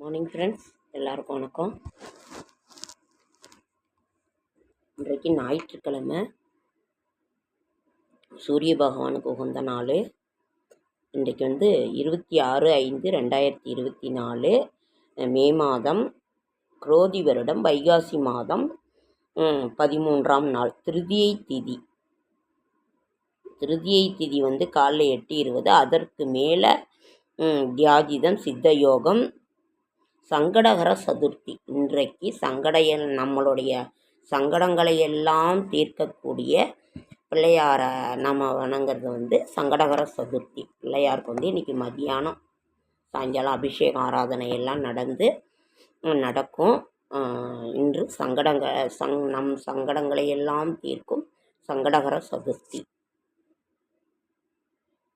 Morning friends எல்லாருக்கும் வணக்கம். இன்றைக்கு ஞாயிற்றுக்கிழமை. சூரிய பகவானுக்கு உகந்த நாள். இன்றைக்கு வந்து இருபத்தி ஆறு ஐந்து ரெண்டாயிரத்தி இருபத்தி நாலு மே மாதம் குரோதி வருடம் வைகாசி மாதம் பதிமூன்றாம் நாள் திருதியை திதி. திருதியை திதி வந்து காலைல எட்டு இருபது அதற்கு மேலே தியாகிதம் சித்த யோகம் சங்கடகர சதுர்த்தி. இன்றைக்கு சங்கடைய நம்மளுடைய சங்கடங்களை எல்லாம் தீர்க்கக்கூடிய பிள்ளையாரை நம்ம வணங்குறது வந்து சங்கடகர சதுர்த்தி. பிள்ளையாருக்கு வந்து இன்றைக்கி மதியானம் சாயங்காலம் அபிஷேகம் ஆராதனை எல்லாம் நடந்து நடக்கும். இன்று சங்கடங்க சங் நம் சங்கடங்களை எல்லாம் தீர்க்கும் சங்கடகர சதுர்த்தி.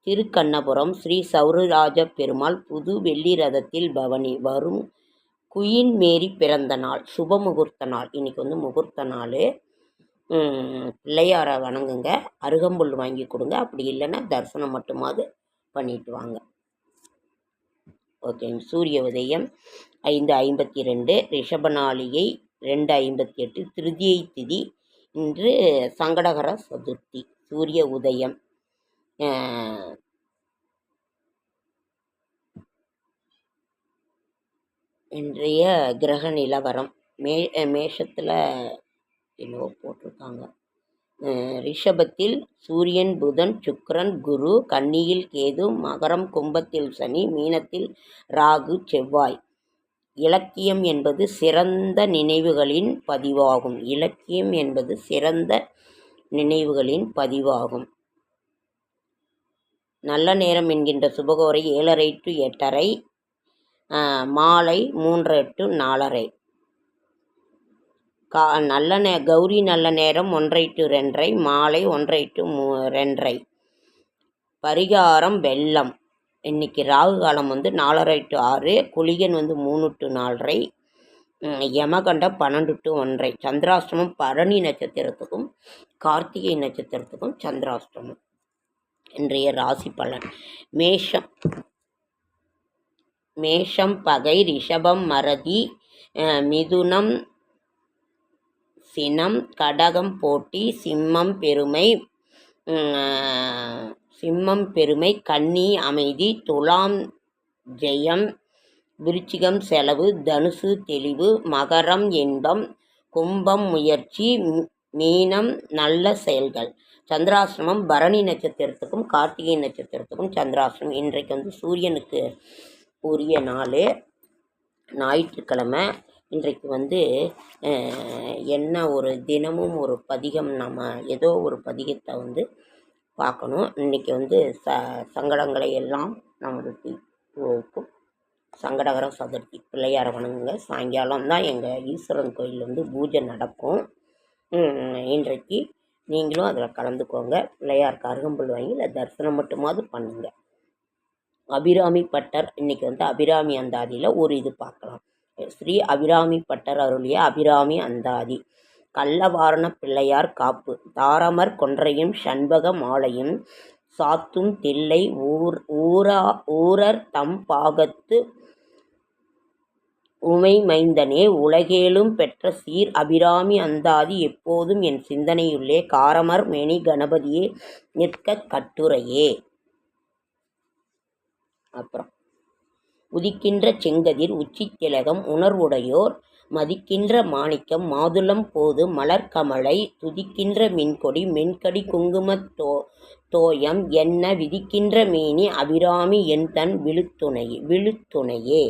திருக்கண்ணபுரம் ஸ்ரீ சௌரராஜ பெருமாள் புது வெள்ளி ரதத்தில் பவனி வரும் குயின் மேரி பிறந்த நாள் சுப முகூர்த்த நாள். இன்றைக்கி வந்து முகூர்த்த நாள். பிள்ளையாரை வணங்குங்க. அருகம்புல் வாங்கி கொடுங்க. அப்படி இல்லைன்னா தரிசனம் மட்டுமாவது பண்ணிட்டு வாங்க. ஓகேங்க சூரிய உதயம் ஐந்து ஐம்பத்தி ரெண்டு ரிஷபநாளிகை ரெண்டு ஐம்பத்தி எட்டு திருதியை திதி இன்று சங்கடகர சதுர்த்தி சூரிய உதயம். இன்றைய கிரக நிலவரம். மே மேஷத்தில் என்னவோ போட்டிருக்காங்க. ரிஷபத்தில் சூரியன் புதன் சுக்கரன் குரு கன்னியில் கேது மகரம் கும்பத்தில் சனி மீனத்தில் ராகு செவ்வாய். இலக்கியம் என்பது சிறந்த நினைவுகளின் பதிவாகும். இலக்கியம் என்பது சிறந்த நினைவுகளின் பதிவாகும். நல்ல நேரம் என்கின்ற சுபகோரை ஏழரை டு எட்டரை மாலை மூன்றரை டு நாலரை. கா நல்ல நே கௌரி நல்ல நேரம் ஒன்றை டு ரெண்டரை மாலை ஒன்றை டு மூ ரெண்டரை. பரிகாரம் வெள்ளம். இன்னைக்கு ராகு காலம் வந்து நாலரை டு ஆறு குளிகன் வந்து மூணு டு நாலரை யமகண்டம் பன்னெண்டு டு ஒன்றரை சந்திராஷ்டமம் பரணி நட்சத்திரத்துக்கும் கார்த்திகை நட்சத்திரத்துக்கும் சந்திராஷ்டமம். இன்றைய ராசி பலன். மேஷம். மேஷம் பகை ரிஷபம் மறதி மிதுனம் சினம் கடகம் போட்டி சிம்மம் பெருமை சிம்மம் பெருமை கன்னி அமைதி துலாம் ஜெயம் விருச்சிகம் செலவு தனுசு தெளிவு மகரம் இன்பம் கும்பம் முயற்சி மீ- மீனம் நல்ல செயல்கள். சந்திராசிரமம் பரணி நட்சத்திரத்துக்கும் கார்த்திகை நட்சத்திரத்துக்கும் சந்திராசிரமம் இன்றைக்கு வந்து சூரியனுக்கு உரிய நாள் ஞாயிற்றுக்கிழமை. இன்றைக்கு வந்து என்ன ஒரு தினமும் ஒரு பதிகம் நம்ம ஏதோ ஒரு பதிகத்தை வந்து பார்க்கணும். இன்றைக்கி வந்து ச சங்கடங்களை எல்லாம் நமது தீர்க்கும் சங்கடகர சதுர்த்தி பிள்ளையார் வணங்குங்க சாயங்காலம் தான் எங்கள் ஈஸ்வரன் கோயில் வந்து பூஜை நடக்கும். இன்றைக்கு நீங்களும் அதில் கலந்துக்கோங்க. பிள்ளையாருக்கு அருகம்புல் வாங்கி இல்லை தரிசனம் மட்டுமாவது பண்ணுங்கள் அபிராமி பட்டர் இன்னைக்கு வந்து அபிராமி அந்தாதியில் ஒரு இது பார்க்கலாம். ஸ்ரீ அபிராமி பட்டர் அருளிய அபிராமி அந்தாதி. கள்ளவாரண பிள்ளையார் காப்பு. தாரமர் கொன்றையும் சண்பக மாலையும் சாத்தும் தில்லை ஊர் ஊரா ஊரர் தம் பாகத்து உமை மைந்தனே உலகேலும் பெற்ற சீர் அபிராமி அந்தாதி எப்போதும் என் சிந்தனையுள்ளே காரமர் மேனி கணபதியே நிற்க கட்டுரையே. அப்புறம். உதிக்கின்ற செங்கதிர் உச்சித்திலகம் உணர்வுடையோர் மதிக்கின்ற மாணிக்கம் மாதுளம் போது மலர்கமலை துதிக்கின்ற மின்கொடி மென்கடி குங்குமத் தோ தோயம் என்ன விதிக்கின்ற மேனி அபிராமி என் தன் விழுத்துணை விழுத்துணையே.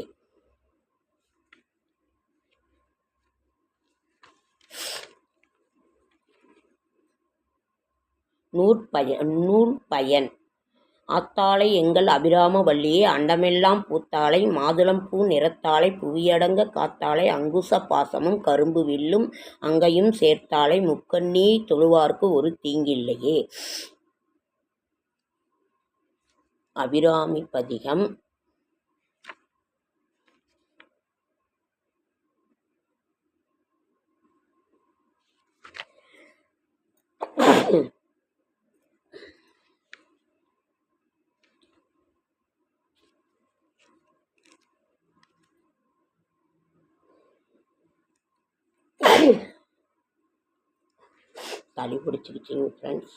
நூற்பயன். நூல் பயன் ஆத்தாளை எங்கள் அபிராம வள்ளியே அண்டமெல்லாம் பூத்தாளை மாதுளம் பூ நிறத்தாளை புவியடங்க காத்தாளை அங்குச பாசமும் கரும்பு வில்லும் அங்கையும் சேர்த்தாளை முக்கண்ணி தொழுவார்க்கு ஒரு தீங்கில்லையே. அபிராமி பதிகம் சளி பிடிச்சிக்கிச்சிங்க ஃப்ரெண்ட்ஸ்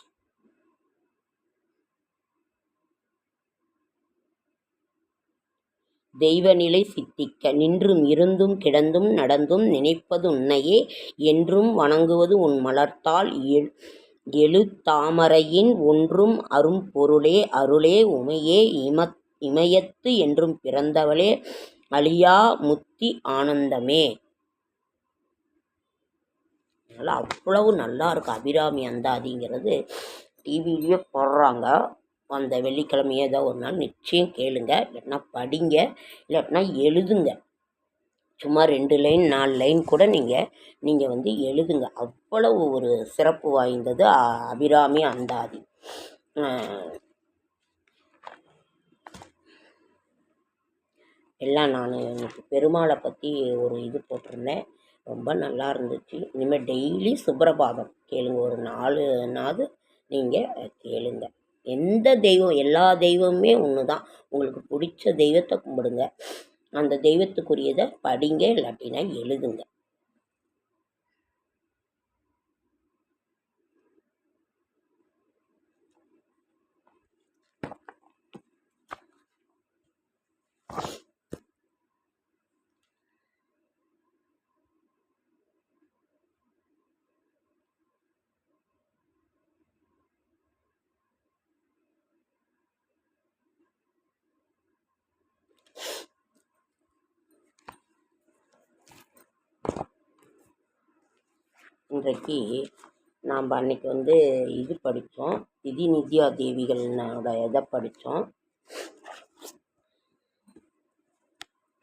தெய்வநிலை சித்திக்க நின்றும் இருந்தும் கிடந்தும் நடந்தும் நினைப்பது உன்னையே என்றும் வணங்குவது உன் மலர்த்தால் எழுத்தாமரையின் ஒன்றும் அரும்பொருளே அருளே உமையே இமத் இமயத்து என்றும் பிறந்தவளே அழியா முத்தி ஆனந்தமே. அதனால் அவ்வளவு நல்லாயிருக்கும் அபிராமி அந்தாதிங்கிறது டிவிலேயே போடுறாங்க. அந்த வெள்ளிக்கிழமை ஏதோ ஒரு நாள் நிச்சயம் கேளுங்க. இல்லைன்னா படிங்க. இல்லாட்டினா எழுதுங்க. சும்மா ரெண்டு லைன் நாலு லைன் கூட நீங்கள் நீங்கள் வந்து எழுதுங்க. அவ்வளவு ஒரு சிறப்பு வாய்ந்தது அபிராமி அந்தாதி. எல்லாம் நான் எனக்கு பெருமாளை பற்றி ஒரு இது போட்டிருந்தேன். ரொம்ப நல்லா இருந்துச்சு. இனிமேல் டெய்லி சுப்ரபாதம். கேளுங்க ஒரு நாலு நாது நீங்கள் கேளுங்க. எந்த தெய்வம் எல்லா தெய்வமுமே ஒன்று தான் உங்களுக்கு பிடிச்ச தெய்வத்தை கும்பிடுங்க. அந்த தெய்வத்துக்குரியதை படிங்க இல்லாட்டினா எழுதுங்க. இன்றைக்கு நாம் அன்னைக்கு வந்து இது படித்தோம் திதி நித்யா தேவிகளோட இதை படித்தோம்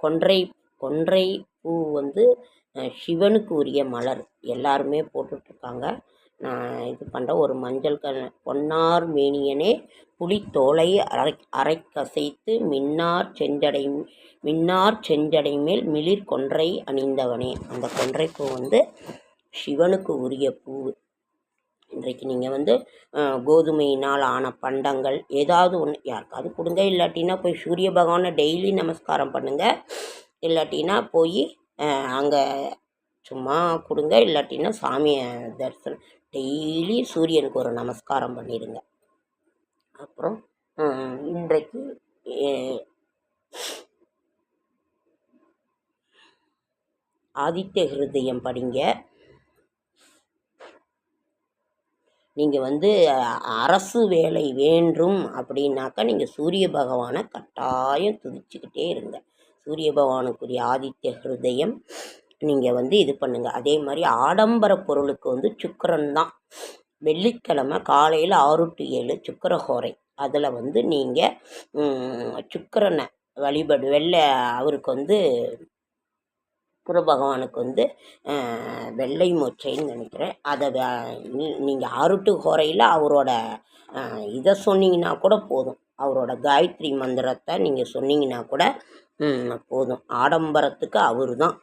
கொன்றை கொன்றை பூ வந்து சிவனுக்கு உரிய மலர் எல்லாருமே போட்டுட்ருக்காங்க. நான் இது பண்ணுறேன் ஒரு மஞ்சள் க பொன்னார் மேனியனே புலித்தோலை அரை அரைக்கசைத்து மின்னார் செஞ்சடை மின்னார் செஞ்சடை மேல் மிளிர் கொன்றை அணிந்தவனே. அந்த கொன்றைப்பூ வந்து சிவனுக்கு உரிய பூ இன்றைக்கு நீங்கள் வந்து கோதுமையினால் ஆன பண்டங்கள் ஏதாவது ஒன்று யாருக்காவது கொடுங்க. இல்லாட்டினா போய் சூரிய பகவானை டெய்லி நமஸ்காரம் பண்ணுங்கள் இல்லாட்டினா போய் அங்கே சும்மா கொடுங்க. இல்லாட்டினா சாமியை தரிசனம் டெய்லி சூரியனுக்கு ஒரு நமஸ்காரம் பண்ணிடுங்க. அப்புறம் இன்றைக்கு ஆதித்ய ஹிருதயம் படிங்க. நீங்கள் வந்து அரசு வேலை வேண்டும் அப்படின்னாக்கா நீங்கள் சூரிய பகவானை கட்டாயம் துதிச்சுக்கிட்டே இருங்க. சூரிய பகவானுக்குரிய ஆதித்ய ஹிருதயம் நீங்கள் வந்து இது பண்ணுங்கள் அதே மாதிரி ஆடம்பர பொருளுக்கு வந்து சுக்கரன் தான். வெள்ளிக்கிழமை காலையில் ஆறு டு ஏழு சுக்கரஹோரை அதில் வந்து நீங்கள் சுக்கரனை வழிபடு வெள்ளை அவருக்கு வந்து குரு பகவானுக்கு வந்து வெள்ளை மொச்சைன்னு நினைக்கிறேன். அதை நீங்கள் அருட்டு குறையில் அவரோட இதை சொன்னீங்கன்னா கூட போதும். அவரோட காயத்ரி மந்திரத்தை நீங்கள் சொன்னீங்கன்னா கூட போதும். ஆடம்பரத்துக்கு அவர் தான்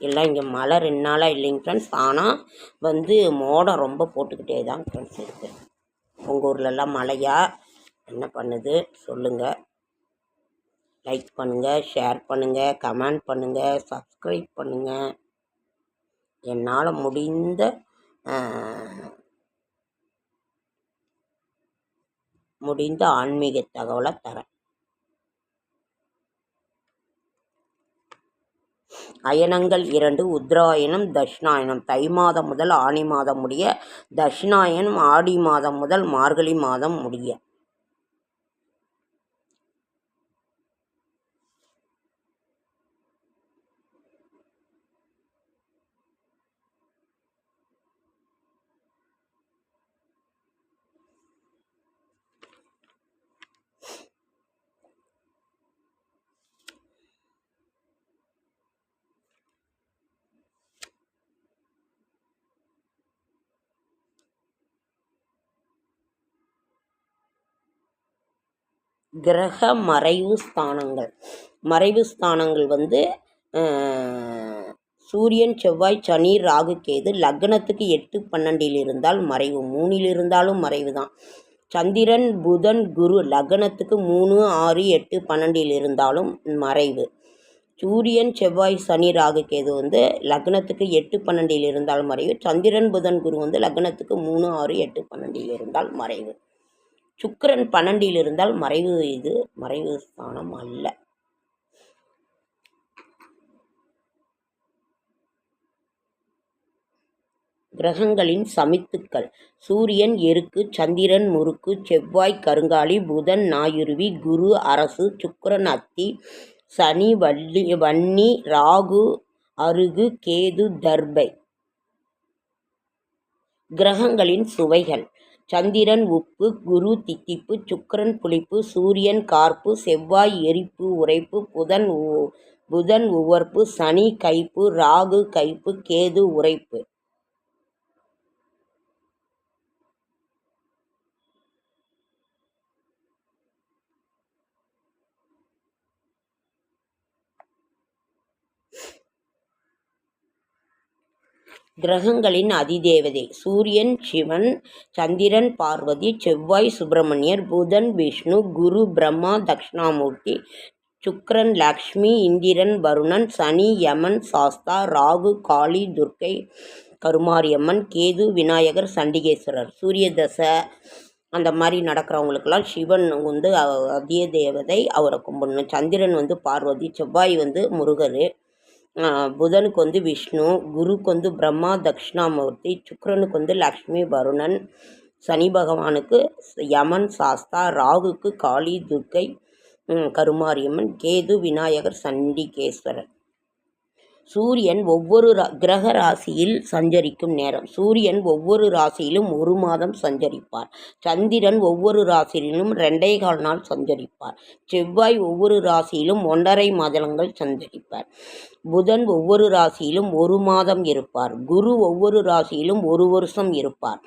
எல்லாம் இங்கே மழை ரெண்டு நாளாக இல்லைங்க ஃப்ரெண்ட்ஸ் ஆனால் வந்து மோடம் ரொம்ப போட்டுக்கிட்டே தான் ஃப்ரெண்ட்ஸ் இருக்குது உங்கள் ஊர்லெல்லாம் மழையா? என்ன பண்ணுது? சொல்லுங்கள் லைக் பண்ணுங்கள் ஷேர் பண்ணுங்கள் கமெண்ட் பண்ணுங்கள் சப்ஸ்கிரைப் பண்ணுங்கள் என்னால் முடிந்த முடிந்த ஆன்மீக தகவலை தரேன். அயனங்கள் இரண்டு உத்ராயணம் தட்சிணாயனம் தை மாதம் முதல் ஆனி மாதம் முடிய தட்சிணாயனம் ஆடி மாதம் முதல் மார்கழி மாதம் முடிய. கிரக மறைவு ஸ்தானங்கள். மறைவு ஸ்தானங்கள் வந்து சூரியன் செவ்வாய் சனி ராகு கேது லக்னத்துக்கு எட்டு பன்னெண்டில் இருந்தால் மறைவு மூணில் இருந்தாலும் மறைவு தான். சந்திரன் புதன் குரு லக்னத்துக்கு மூணு ஆறு எட்டு பன்னெண்டில் இருந்தாலும் மறைவு. சூரியன் செவ்வாய் சனி ராகு கேது வந்து லக்னத்துக்கு எட்டு பன்னெண்டில் இருந்தால் மறைவு. சந்திரன் புதன் குரு வந்து லக்னத்துக்கு மூணு ஆறு எட்டு பன்னெண்டில் இருந்தால் மறைவு. சுக்கரன் பன்னெண்டில் இருந்தால் மறைவு இது மறைவு ஸ்தானம் அல்ல. கிரகங்களின் சமித்துக்கள். சூரியன் எருக்கு சந்திரன் முறுக்கு செவ்வாய் கருங்காலி புதன் நாயுருவி குரு அரசு சுக்கரன் அத்தி சனி வள்ளி வன்னி ராகு அருகு கேது தர்பை. கிரகங்களின் சுவைகள். சந்திரன் உப்பு குரு தித்திப்பு சுக்கரன் புளிப்பு சூரியன் கார்ப்பு செவ்வாய் எரிப்பு உரைப்பு புதன் உ- புதன் உவர்ப்பு சனி கைப்பு ராகு கைப்பு கேது உரைப்பு கிரகங்களின் அதிதேவதை. சூரியன் சிவன் சந்திரன் பார்வதி செவ்வாய் சுப்பிரமணியர் புதன் விஷ்ணு குரு பிரம்மா தக்ஷணாமூர்த்தி சுக்ரன் லக்ஷ்மி இந்திரன் வருணன் சனி யமன் சாஸ்தா ராகு காளி துர்க்கை கருமாரியம்மன் கேது விநாயகர் சண்டிகேஸ்வரர். சூரிய தசை அந்த மாதிரி நடக்கிறவங்களுக்கெல்லாம் சிவன் வந்து அதிய தேவதை அவரை கும்பிடணும். சந்திரன் வந்து பார்வதி செவ்வாய் வந்து முருகர். புதனுக்கு வந்து விஷ்ணு குருக்கு வந்து பிரம்மா தக்ஷணாமூர்த்தி சுக்கரனுக்கு வந்து லக்ஷ்மி வருணன் சனி பகவானுக்கு யமன் சாஸ்தா ராகுக்கு காளி துர்க்கை கருமாரியம்மன் கேது விநாயகர் சண்டிகேஸ்வரர். சூரியன் ஒவ்வொரு கிரக ராசியில் சஞ்சரிக்கும் நேரம். சூரியன் ஒவ்வொரு ராசியிலும் ஒரு மாதம் சஞ்சரிப்பார். சந்திரன் ஒவ்வொரு ராசியிலும் ரெண்டே கால் நாள் சஞ்சரிப்பார். செவ்வாய் ஒவ்வொரு ராசியிலும் ஒன்றரை மாதங்கள் சஞ்சரிப்பார். புதன் ஒவ்வொரு ராசியிலும் ஒரு மாதம் இருப்பார். குரு ஒவ்வொரு ராசியிலும் ஒரு வருஷம் இருப்பார்.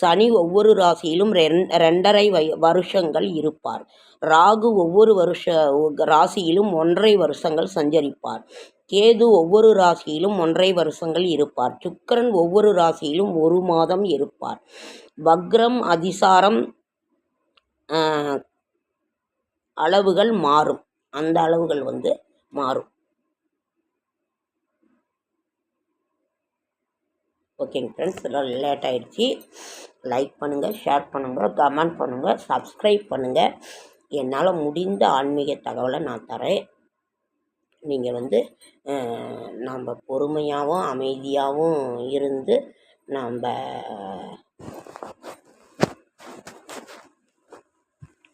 சனி ஒவ்வொரு ராசியிலும் ரெண் ரெண்டரை வருஷங்கள் இருப்பார். ராகு ஒவ்வொரு வருஷ ராசியிலும் ஒன்றரை வருஷங்கள் சஞ்சரிப்பார். கேது ஒவ்வொரு ராசியிலும் ஒன்றரை வருஷங்கள் இருப்பார். சுக்கரன் ஒவ்வொரு ராசியிலும் ஒரு மாதம் இருப்பார். வக்ரம் அதிசாரம் அளவுகள் மாறும். அந்த அளவுகள் வந்து மாறும். ஓகேங்க ஃப்ரெண்ட்ஸ் லேட் ஆகிடுச்சி லைக் பண்ணுங்கள் ஷேர் பண்ணுங்கள் கமெண்ட் பண்ணுங்கள் சப்ஸ்கிரைப் பண்ணுங்கள் என்னால் முடிந்த ஆன்மீக தகவலை நான் தரேன். நீங்கள் வந்து நம்ம பொறுமையாகவும் அமைதியாகவும் இருந்து நாம்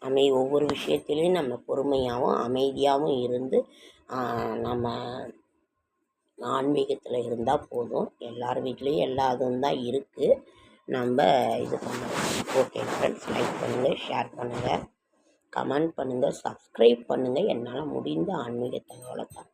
அமை ஒவ்வொரு விஷயத்துலையும் நம்ம பொறுமையாகவும் அமைதியாகவும் இருந்து நம்ம ஆன்மீகத்தில் இருந்தால் போதும். எல்லார் வீட்லேயும் எல்லா இதுவும் தான் இருக்குது நம்ம இது பண்ணலாம். ஓகே ஃப்ரெண்ட்ஸ் லைக் பண்ணுங்கள் ஷேர் பண்ணுங்கள் கமெண்ட் பண்ணுங்கள் சப்ஸ்கிரைப் பண்ணுங்கள் என்னால் முடிந்த ஆன்மீக தகவலை தான்.